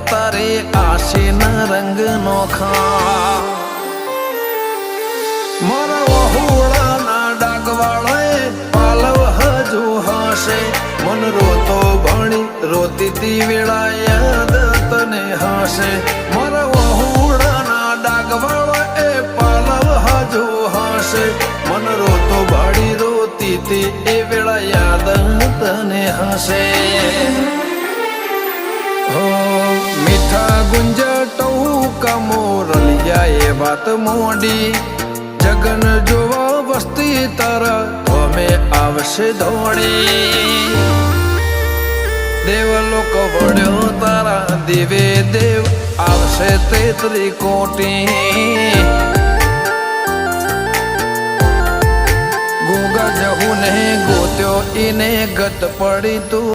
તારે આશીના રંગ નોખા મારા વહુડાના ડાગવાળાએ પાલવ હજુ હશે. મન રોતો ભણી રોતી તી વેળા યાદ તને હશે. મારા વહુડાના ડાગવાળા એ પાલવ હજુ હશે. મન રોતો ભણી રોતી તી એ વેળા યાદ તને હશે. કમોરલિયા એ વાત મોડી. જગન જોવા વસ્તી તારા અમે આવશે દોડી દેવલોક વળ્યો તારા, દેવે દેવ આવશે તેત્રી કોટી. ગોગા જહુ ને ગોત્યો ઈને ગત પડી તું.